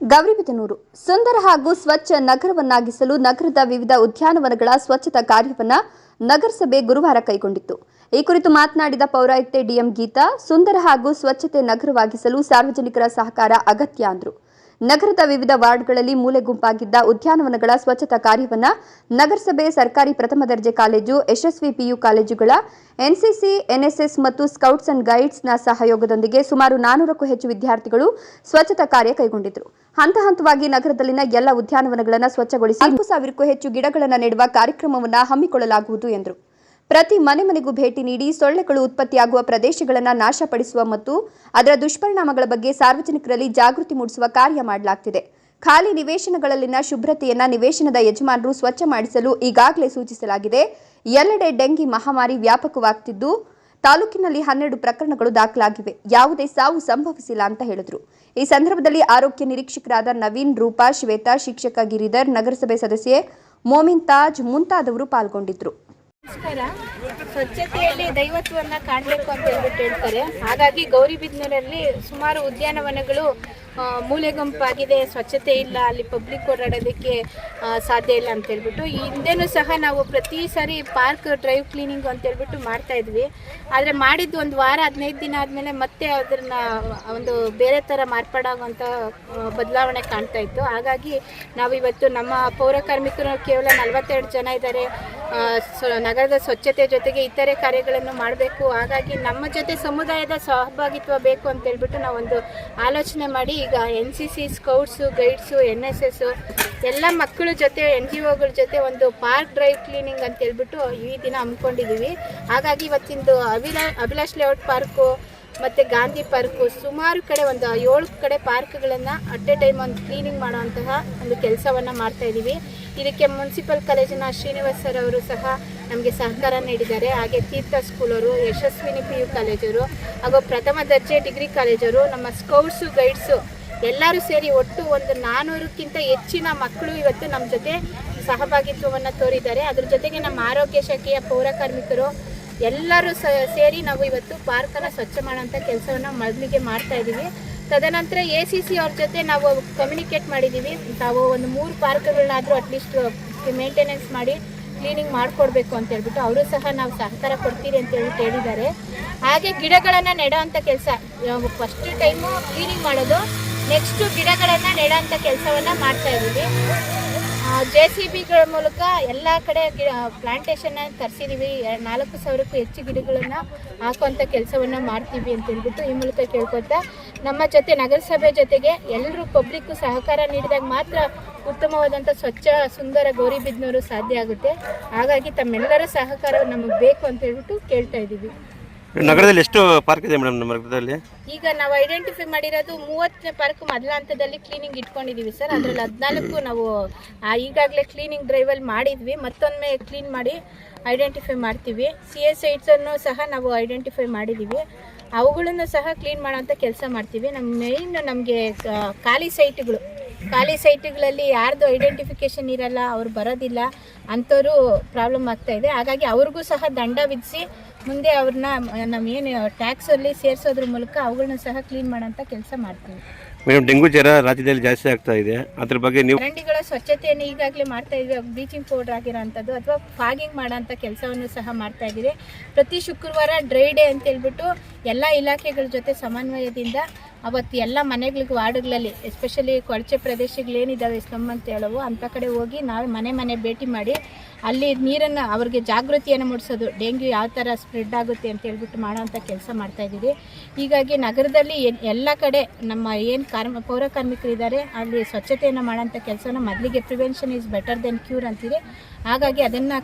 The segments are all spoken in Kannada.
ಗೌರಿಬಿದನೂರು ಸುಂದರ ಹಾಗೂ ಸ್ವಚ್ಛ ನಗರವನ್ನಾಗಿಸಲು ನಗರದ ವಿವಿಧ ಉದ್ಯಾನವನಗಳ ಸ್ವಚ್ಛತಾ ಕಾರ್ಯವನ್ನ ನಗರಸಭೆ ಗುರುವಾರ ಕೈಗೊಂಡಿತ್ತು. ಈ ಕುರಿತು ಮಾತನಾಡಿದ ಪೌರಾಯುಕ್ತೆ ಡಿಎಂ ಗೀತಾ, ಸುಂದರ ಹಾಗೂ ಸ್ವಚ್ಛತೆ ನಗರವಾಗಿಸಲು ಸಾರ್ವಜನಿಕರ ಸಹಕಾರ ಅಗತ್ಯ ಅಂದರು. ನಗರದ ವಿವಿಧ ವಾರ್ಡ್ಗಳಲ್ಲಿ ಮೂಲೆ ಗುಂಪಾಗಿದ್ದ ಉದ್ಯಾನವನಗಳ ಸ್ವಚ್ಛತಾ ಕಾರ್ಯವನ್ನ ನಗರಸಭೆ, ಸರ್ಕಾರಿ ಪ್ರಥಮ ದರ್ಜೆ ಕಾಲೇಜು, ಯಶಸ್ವಿ ಪಿಯು ಕಾಲೇಜುಗಳ, ಎನ್ಸಿಸಿ, ಎನ್ಎಸ್ಎಸ್ ಮತ್ತು ಸ್ಕೌಟ್ಸ್ ಅಂಡ್ ಗೈಡ್ಸ್ನ ಸಹಯೋಗದೊಂದಿಗೆ ಸುಮಾರು ನಾನೂರಕ್ಕೂ ಹೆಚ್ಚು ವಿದ್ಯಾರ್ಥಿಗಳು ಸ್ವಚ್ಛತಾ ಕಾರ್ಯ ಕೈಗೊಂಡಿದ್ದರು ಹಂತ ಹಂತವಾಗಿ ನಗರದಲ್ಲಿನ ಎಲ್ಲ ಉದ್ಯಾನವನಗಳನ್ನು ಸ್ವಚ್ಛಗೊಳಿಸಿ ನಾಲ್ಕು ಸಾವಿರಕ್ಕೂ ಹೆಚ್ಚು ಗಿಡಗಳನ್ನು ನೆಡುವ ಕಾರ್ಯಕ್ರಮವನ್ನು ಹಮ್ಮಿಕೊಳ್ಳಲಾಗುವುದು ಎಂದರು. ಪ್ರತಿ ಮನೆ ಮನೆಗೂ ಭೇಟಿ ನೀಡಿ ಸೊಳ್ಳೆಗಳು ಉತ್ಪತ್ತಿಯಾಗುವ ಪ್ರದೇಶಗಳನ್ನು ನಾಶಪಡಿಸುವ ಮತ್ತು ಅದರ ದುಷ್ಪರಿಣಾಮಗಳ ಬಗ್ಗೆ ಸಾರ್ವಜನಿಕರಲ್ಲಿ ಜಾಗೃತಿ ಮೂಡಿಸುವ ಕಾರ್ಯ ಮಾಡಲಾಗ್ತಿದೆ. ಖಾಲಿ ನಿವೇಶನಗಳಲ್ಲಿನ ಶುಭ್ರತೆಯನ್ನ ನಿವೇಶನದ ಯಜಮಾನರು ಸ್ವಚ್ಛ ಮಾಡಿಸಲು ಈಗಾಗಲೇ ಸೂಚಿಸಲಾಗಿದೆ. ಎಲ್ಲೆಡೆ ಡೆಂಗಿ ಮಹಾಮಾರಿ ವ್ಯಾಪಕವಾಗ್ತಿದ್ದು, ತಾಲೂಕಿನಲ್ಲಿ ಹನ್ನೆರಡು ಪ್ರಕರಣಗಳು ದಾಖಲಾಗಿವೆ. ಯಾವುದೇ ಸಾವು ಸಂಭವಿಸಿಲ್ಲ ಅಂತ ಹೇಳಿದ್ರು. ಈ ಸಂದರ್ಭದಲ್ಲಿ ಆರೋಗ್ಯ ನಿರೀಕ್ಷಕರಾದ ನವೀನ್, ರೂಪಾ, ಶ್ವೇತಾ, ಶಿಕ್ಷಕ ಗಿರಿಧರ್, ನಗರಸಭೆ ಸದಸ್ಯೆ ಮೋಮಿನ್ ತಾಜ್ ಮುಂತಾದವರು ಪಾಲ್ಗೊಂಡಿದ್ರು. ನಮಸ್ಕಾರ. ಸ್ವಚ್ಛತೆಯಲ್ಲಿ ದೈವತ್ವವನ್ನು ಕಾಣಬೇಕು ಅಂತ ಹೇಳ್ಬಿಟ್ಟು ಹೇಳ್ತಾರೆ. ಹಾಗಾಗಿ ಗೌರಿಬಿದನೂರಲ್ಲಿ ಸುಮಾರು ಉದ್ಯಾನವನಗಳು ಮೂಲೆಗಂಪಾಗಿದೆ. ಸ್ವಚ್ಛತೆ ಇಲ್ಲ, ಅಲ್ಲಿ ಪಬ್ಲಿಕ್ ಓಡಾಡೋದಕ್ಕೆ ಸಾಧ್ಯ ಇಲ್ಲ ಅಂತ ಹೇಳ್ಬಿಟ್ಟು. ಹಿಂದೆನೂ ಸಹ ನಾವು ಪ್ರತಿ ಸಾರಿ ಪಾರ್ಕ್ ಡ್ರೈವ್ ಕ್ಲೀನಿಂಗ್ ಅಂತ ಹೇಳ್ಬಿಟ್ಟು ಮಾಡ್ತಾ ಇದ್ವಿ. ಆದರೆ ಮಾಡಿದ್ದು ಒಂದು ವಾರ, ಹದಿನೈದು ದಿನ ಆದಮೇಲೆ ಮತ್ತೆ ಅದನ್ನ ಒಂದು ಬೇರೆ ಥರ ಮಾರ್ಪಾಡಾಗುವಂಥ ಬದಲಾವಣೆ ಕಾಣ್ತಾ ಇತ್ತು. ಹಾಗಾಗಿ ನಾವು ಇವತ್ತು ನಮ್ಮ ಪೌರ ಕಾರ್ಮಿಕರು ಕೇವಲ ನಲವತ್ತೆರಡು ಜನ ಇದ್ದಾರೆ. ನಗರದ ಸ್ವಚ್ಛತೆ ಜೊತೆಗೆ ಇತರೆ ಕಾರ್ಯಗಳನ್ನು ಮಾಡಬೇಕು. ಹಾಗಾಗಿ ನಮ್ಮ ಜೊತೆ ಸಮುದಾಯದ ಸಹಭಾಗಿತ್ವ ಬೇಕು ಅಂತ ಹೇಳ್ಬಿಟ್ಟು ನಾವೊಂದು ಆಲೋಚನೆ ಮಾಡಿ, ಈಗ N C C scouts guides N S S ಎಲ್ಲ ಮಕ್ಕಳ ಜೊತೆ ಎನ್ ಜಿ ಒಗಳ ಜೊತೆ ಒಂದು ಪಾರ್ಕ್ ಡ್ರೈವ್ ಕ್ಲೀನಿಂಗ್ ಅಂತ ಹೇಳ್ಬಿಟ್ಟು ಈ ದಿನ ಹಮ್ಮಿಕೊಂಡಿದ್ದೀವಿ. ಹಾಗಾಗಿ ಇವತ್ತಿಂದು ಅಭಿಲಾ ಅಭಿಲಾಷ್ ಲೇಔಟ್ ಪಾರ್ಕು ಮತ್ತು ಗಾಂಧಿ ಪಾರ್ಕು ಸುಮಾರು ಕಡೆ ಒಂದು ಏಳು ಕಡೆ ಪಾರ್ಕ್ಗಳನ್ನು ಅಟ್ ಎ ಟೈಮ್ ಒಂದು ಕ್ಲೀನಿಂಗ್ ಮಾಡುವಂತಹ ಒಂದು ಕೆಲಸವನ್ನು ಮಾಡ್ತಾ ಇದ್ದೀವಿ ಇದಕ್ಕೆ ಮುನ್ಸಿಪಲ್ ಕಾಲೇಜಿನ ಶ್ರೀನಿವಾಸ್ ಸರ್ ಅವರು ಸಹ ನಮಗೆ ಸಹಕಾರ ನೀಡಿದ್ದಾರೆ. ಹಾಗೆ ತೀರ್ಥ ಸ್ಕೂಲವರು ಯಶಸ್ವಿನಿ ಪಿ ಯು ಕಾಲೇಜವರು ಹಾಗೂ ಪ್ರಥಮ ದರ್ಜೆ ಡಿಗ್ರಿ ಕಾಲೇಜವರು ನಮ್ಮ ಸ್ಕೌಟ್ಸು ಗೈಡ್ಸು ಎಲ್ಲರೂ ಸೇರಿ ಒಟ್ಟು ಒಂದು ನಾನ್ನೂರಕ್ಕಿಂತ ಹೆಚ್ಚಿನ ಮಕ್ಕಳು ಇವತ್ತು ನಮ್ಮ ಜೊತೆ ಸಹಭಾಗಿತ್ವವನ್ನು ತೋರಿದ್ದಾರೆ. ಅದ್ರ ಜೊತೆಗೆ ನಮ್ಮ ಆರೋಗ್ಯ ಶಾಖೆಯ ಪೌರ ಕಾರ್ಮಿಕರು ಎಲ್ಲರೂ ಸೇರಿ ನಾವು ಇವತ್ತು ಪಾರ್ಕನ್ನು ಸ್ವಚ್ಛ ಮಾಡೋಂಥ ಕೆಲಸವನ್ನು ಮೊದಲಿಗೆ ಮಾಡ್ತಾ ಇದ್ದೀವಿ ತದನಂತರ ಎ ಸಿ ಸಿ ಅವ್ರ ಜೊತೆ ನಾವು ಕಮ್ಯುನಿಕೇಟ್ ಮಾಡಿದ್ದೀವಿ ತಾವು ಒಂದು ಮೂರು ಪಾರ್ಕ್ಗಳನ್ನಾದರೂ ಅಟ್ಲೀಸ್ಟ್ ಮೇಂಟೆನೆನ್ಸ್ ಮಾಡಿ ಕ್ಲೀನಿಂಗ್ ಮಾಡಿಕೊಡ್ಬೇಕು ಅಂತ ಹೇಳ್ಬಿಟ್ಟು ಅವರು ಸಹ ನಾವು ಸಹಕಾರ ಕೊಡ್ತೀರಿ ಅಂತ ಹೇಳಿ ಹೇಳಿದ್ದಾರೆ ಹಾಗೆ ಗಿಡಗಳನ್ನು ನೆಡೋವಂಥ ಕೆಲಸ ಫಸ್ಟ್ ಟೈಮು ಕ್ಲೀನಿಂಗ್ ಮಾಡೋದು ನೆಕ್ಸ್ಟು ಗಿಡಗಳನ್ನು ನೆಡೋಂಥ ಕೆಲಸವನ್ನು ಮಾಡ್ತಾ ಇದ್ದೀವಿ. ಜೆ ಸಿ ಬಿಗಳ ಮೂಲಕ ಎಲ್ಲ ಕಡೆ ಗಿಡ ಪ್ಲಾಂಟೇಶನ್ನ ತರಿಸಿದ್ದೀವಿ ನಾಲ್ಕು ಸಾವಿರಕ್ಕೂ ಹೆಚ್ಚು ಗಿಡಗಳನ್ನು ಹಾಕುವಂಥ ಕೆಲಸವನ್ನು ಮಾಡ್ತೀವಿ ಅಂತ ಹೇಳ್ಬಿಟ್ಟು ಈ ಮೂಲಕ ಕೇಳ್ಕೊತಾ ನಮ್ಮ ಜೊತೆ ನಗರಸಭೆ ಜೊತೆಗೆ ಎಲ್ಲರೂ ಪಬ್ಲಿಕ್ಕು ಸಹಕಾರ ನೀಡಿದಾಗ ಮಾತ್ರ ಉತ್ತಮವಾದಂಥ ಸ್ವಚ್ಛ ಸುಂದರ ಗೌರಿಬಿದ್ನೂರು ಸಾಧ್ಯ ಆಗುತ್ತೆ. ಹಾಗಾಗಿ ತಮ್ಮೆಲ್ಲರ ಸಹಕಾರ ನಮಗೆ ಬೇಕು ಅಂತ ಹೇಳ್ಬಿಟ್ಟು ಕೇಳ್ತಾ ಇದ್ದೀವಿ. ನಗರದಲ್ಲಿ ಎಷ್ಟು ಪಾರ್ಕ್ ಇದೆ ಮೇಡಮ್ ನಮ್ಮ ನಗರದಲ್ಲಿ? ಈಗ ನಾವು ಐಡೆಂಟಿಫೈ ಮಾಡಿರೋದು ಮೂವತ್ತನೇ ಪಾರ್ಕ್ ಮೊದಲ ಹಂತದಲ್ಲಿ ಕ್ಲೀನಿಂಗ್ ಇಟ್ಕೊಂಡಿದ್ದೀವಿ ಸರ್. ಅದರಲ್ಲಿ ಹದಿನಾಲ್ಕು ನಾವು ಈಗಾಗಲೇ ಕ್ಲೀನಿಂಗ್ ಡ್ರೈವಲ್ಲಿ ಮಾಡಿದ್ವಿ. ಮತ್ತೊಮ್ಮೆ ಕ್ಲೀನ್ ಮಾಡಿ ಐಡೆಂಟಿಫೈ ಮಾಡ್ತೀವಿ. ಸಿ ಎಸ್ ಸೈಟ್ಸನ್ನು ಸಹ ನಾವು ಐಡೆಂಟಿಫೈ ಮಾಡಿದ್ದೀವಿ. ಅವುಗಳನ್ನು ಸಹ ಕ್ಲೀನ್ ಮಾಡೋಂಥ ಕೆಲಸ ಮಾಡ್ತೀವಿ. ನಮ್ಮ ಮೇಯ್ನ್ ನಮಗೆ ಖಾಲಿ ಸೈಟ್ಗಳು ಖಾಲಿ ಸೈಟ್ಗಳಲ್ಲಿ ಯಾರ್ದು ಐಡೆಂಟಿಫಿಕೇಶನ್ ಇರಲ್ಲ, ಅವ್ರು ಬರೋದಿಲ್ಲ, ಅಂಥವ್ರು ಪ್ರಾಬ್ಲಮ್ ಆಗ್ತಾ ಇದೆ. ಹಾಗಾಗಿ ಅವ್ರಿಗೂ ಸಹ ದಂಡ ವಿಧಿಸಿ ಮುಂದೆ ಅವ್ರನ್ನ, ನಮ್ಮ ಏನು ಟ್ಯಾಕ್ಸಲ್ಲಿ ಸೇರಿಸೋದ್ರ ಮೂಲಕ ಅವುಗಳನ್ನ ಸಹ ಕ್ಲೀನ್ ಮಾಡೋಂಥ ಕೆಲಸ ಮಾಡ್ತೀವಿ. ಮೇಡಮ್, ಡೆಂಗು ಜ್ವರ ರಾಜ್ಯದಲ್ಲಿ ಜಾಸ್ತಿ ಆಗ್ತಾ ಇದೆ. ಅದ್ರ ಬಗ್ಗೆ ನೀವು ಚರಂಡಿಗಳ ಸ್ವಚ್ಛತೆಯನ್ನು ಈಗಾಗಲೇ ಮಾಡ್ತಾ ಇದ್ದೀವಿ. ಬ್ಲೀಚಿಂಗ್ ಪೌಡರ್ ಆಗಿರೋಂಥದ್ದು ಅಥವಾ ಫಾಗಿಂಗ್ ಮಾಡೋಂಥ ಕೆಲಸವನ್ನು ಸಹ ಮಾಡ್ತಾ ಇದ್ದೀವಿ. ಪ್ರತಿ ಶುಕ್ರವಾರ ಡ್ರೈ ಡೇ ಅಂತ ಹೇಳ್ಬಿಟ್ಟು ಎಲ್ಲ ಇಲಾಖೆಗಳ ಜೊತೆ ಸಮನ್ವಯದಿಂದ ಅವತ್ತು ಎಲ್ಲ ಮನೆಗಳಿಗೆ, ವಾರ್ಡ್ಗಳಲ್ಲಿ ಎಸ್ಪೆಷಲಿ ಕೊಳಚೆ ಪ್ರದೇಶಗಳೇನಿದ್ದಾವೆ ಸ್ಲಮ್ ಅಂತ ಹೇಳವು ಅಂಥ ಕಡೆ ಹೋಗಿ ನಾವು ಮನೆ ಮನೆ ಭೇಟಿ ಮಾಡಿ, ಅಲ್ಲಿ ನೀರನ್ನು ಅವ್ರಿಗೆ ಜಾಗೃತಿಯನ್ನು ಮೂಡಿಸೋದು, ಡೆಂಗ್ಯೂ ಯಾವ ಥರ ಸ್ಪ್ರೆಡ್ ಆಗುತ್ತೆ ಅಂತ ಹೇಳ್ಬಿಟ್ಟು ಮಾಡೋವಂಥ ಕೆಲಸ ಮಾಡ್ತಾಯಿದ್ದೀವಿ ಹೀಗಾಗಿ ನಗರದಲ್ಲಿ ಎಲ್ಲ ಕಡೆ ನಮ್ಮ ಏನು ಕಾರ್ಮ, ಪೌರ ಕಾರ್ಮಿಕರಿದ್ದಾರೆ, ಅಲ್ಲಿ ಸ್ವಚ್ಛತೆಯನ್ನು ಮಾಡೋಂಥ ಕೆಲಸನ ಮೊದಲಿಗೆ prevention is better than cure ಅಂತೀರಿ ಹಾಗಾಗಿ ಅದನ್ನು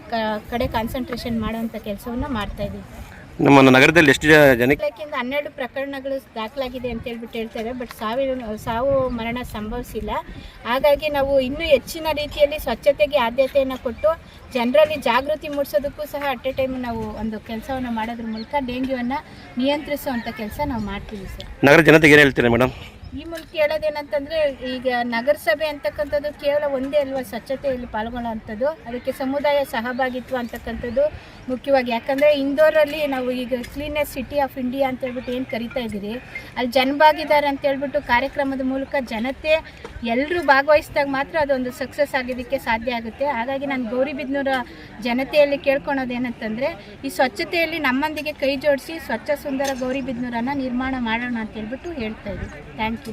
ಕಡೆ ಕಾನ್ಸಂಟ್ರೇಷನ್ ಮಾಡೋವಂಥ ಕೆಲಸವನ್ನು ಮಾಡ್ತಾ ಇದ್ದೀವಿ. ನಮ್ಮ ನಗರದಲ್ಲಿ ಎಷ್ಟು ಜನಕ್ಕೆ ಇಲಾಖೆಯಿಂದ ಹನ್ನೆರಡು ಪ್ರಕರಣಗಳು ದಾಖಲಾಗಿದೆ ಅಂತ ಹೇಳ್ಬಿಟ್ಟು ಹೇಳ್ತಾರೆ ಬಟ್ ಸಾವಿನ ಸಾವು ಮರಣ ಸಂಭವಿಸಿಲ್ಲ. ಹಾಗಾಗಿ ನಾವು ಇನ್ನೂ ಹೆಚ್ಚಿನ ರೀತಿಯಲ್ಲಿ ಸ್ವಚ್ಛತೆಗೆ ಆದ್ಯತೆಯನ್ನು ಕೊಟ್ಟು ಜನರಲ್ಲಿ ಜಾಗೃತಿ ಮೂಡಿಸೋದಕ್ಕೂ ಸಹ ಅಟ್ ಎ ಟೈಮ್ ನಾವು ಒಂದು ಕೆಲಸವನ್ನು ಮಾಡೋದ್ರ ಮೂಲಕ ಡೆಂಗ್ಯೂವನ್ನು ನಿಯಂತ್ರಿಸುವಂಥ ಕೆಲಸ ನಾವು ಮಾಡ್ತೀವಿ ಸರ್. ನಗರ ಜನತೆಗೆ ಏನು ಹೇಳ್ತೀರಾ ಮೇಡಮ್? ಈ ಮೂಲಕ ಹೇಳೋದೇನಂತಂದ್ರೆ, ಈಗ ನಗರಸಭೆ ಅಂತಕ್ಕಂಥದ್ದು ಕೇವಲ ಒಂದೇ ಅಲ್ವಾ ಸ್ವಚ್ಛತೆಯಲ್ಲಿ ಪಾಲ್ಗೊಳ್ಳುವಂಥದ್ದು? ಅದಕ್ಕೆ ಸಮುದಾಯ ಸಹಭಾಗಿತ್ವ ಅಂತಕ್ಕಂಥದ್ದು ಮುಖ್ಯವಾಗಿ. ಯಾಕಂದರೆ ಇಂದೋರಲ್ಲಿ ನಾವು ಈಗ ಕ್ಲೀನೆಸ್ ಸಿಟಿ ಆಫ್ ಇಂಡಿಯಾ ಅಂತ ಹೇಳ್ಬಿಟ್ಟು ಏನು ಕರಿತಾ ಇದ್ದೀರಿ? ಅಲ್ಲಿ ಜನಭಾಗಿದಾರ ಅಂತ ಹೇಳ್ಬಿಟ್ಟು ಕಾರ್ಯಕ್ರಮದ ಮೂಲಕ ಜನತೆ ಎಲ್ಲರೂ ಭಾಗವಹಿಸಿದಾಗ ಮಾತ್ರ ಅದೊಂದು ಸಕ್ಸಸ್ ಆಗೋದಕ್ಕೆ ಸಾಧ್ಯ ಆಗುತ್ತೆ. ಹಾಗಾಗಿ ನಾನು ಗೌರಿಬಿದ್ನೂರ ಜನತೆಯಲ್ಲಿ ಕೇಳ್ಕೊಳೋದೇನಂತಂದರೆ ಈ ಸ್ವಚ್ಛತೆಯಲ್ಲಿ ನಮ್ಮೊಂದಿಗೆ ಕೈ ಜೋಡಿಸಿ ಸ್ವಚ್ಛ ಸುಂದರ ಗೌರಿಬಿದ್ನೂರನ್ನು ನಿರ್ಮಾಣ ಮಾಡೋಣ ಅಂತ ಹೇಳ್ಬಿಟ್ಟು ಹೇಳ್ತಾ ಇದ್ದೀವಿ ಥ್ಯಾಂಕ್ tu.